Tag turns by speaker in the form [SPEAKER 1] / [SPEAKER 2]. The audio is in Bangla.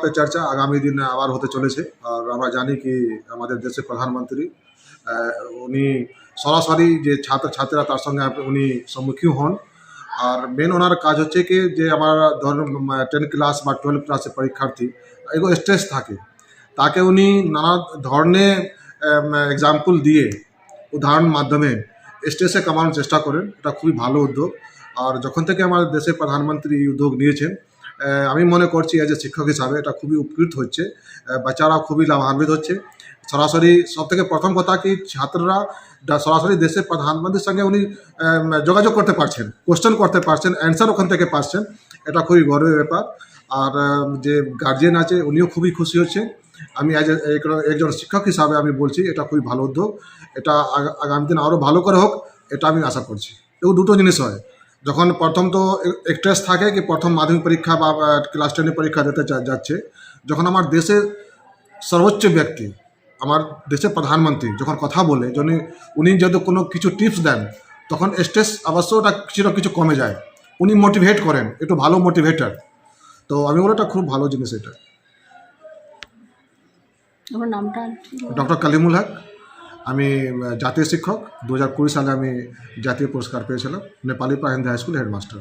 [SPEAKER 1] পে চর্চা আগামী দিনে আবার হতে চলেছে। আর আমরা জানি কি আমাদের দেশের প্রধানমন্ত্রী উনি সরাসরি যে ছাত্র ছাত্রীরা তার সঙ্গে উনি সম্মুখীন হন। আর মেন ওনার কাজ হচ্ছে কি যে আমার ধরুন টেন ক্লাস বা টুয়েলভ ক্লাসের পরীক্ষার্থী, এগুলো স্ট্রেস থাকে। তাকে উনি নানা ধরনের এক্সাম্পল দিয়ে উদাহরণ মাধ্যমে স্ট্রেসে কামানোর চেষ্টা করেন। এটা খুবই ভালো উদ্যোগ। আর যখন থেকে আমাদের দেশের প্রধানমন্ত্রী এই উদ্যোগ নিয়েছেন আমি মনে করছি এজ এ শিক্ষক হিসাবে এটা খুবই উপকৃত হচ্ছে। বাচ্চারা খুবই লাভান্বিত হচ্ছে। সরাসরি সব থেকে প্রথম কথা কি, ছাত্ররা সরাসরি দেশের প্রধানমন্ত্রীর সঙ্গে উনি যোগাযোগ করতে পারছেন কোশ্চেন করতে পারছেন অ্যান্সার ওখান থেকে পাচ্ছেন। এটা খুবই গর্বের ব্যাপার। আর যে গার্জিয়ান আছে, উনিও খুবই খুশি হচ্ছে। আমি অ্যাজ একজন শিক্ষক হিসাবে আমি বলছি, এটা খুবই ভালো উদ্যোগ। এটা আগামী দিন আরও ভালো করে হোক, এটা আমি আশা করছি। এবং দুটো জিনিস হয়। যখন প্রথম তো স্ট্রেস থাকে কি প্রথম মাধ্যমিক পরীক্ষা বা ক্লাস টেনের পরীক্ষা দিতে যাচ্ছে যখন আমার দেশের সর্বোচ্চ ব্যক্তি আমার দেশের প্রধানমন্ত্রী যখন কথা বলে যিনি উনি যদি কোনো কিছু টিপস দেন তখন স্ট্রেস অবশ্য ওটা কিছু না কিছু কমে যায়। উনি মোটিভেট করেন একটু ভালো মোটিভেটার তো আমি বলি এটা খুব ভালো জিনিস এটা।
[SPEAKER 2] আমার নামটা
[SPEAKER 1] ডক্টর কালিমুল হক। আমি জাতীয় শিক্ষক দু হাজার কুড়ি সালে আমি জাতীয় পুরস্কার পেয়েছিলাম, Nepali Pahinda high school headmaster.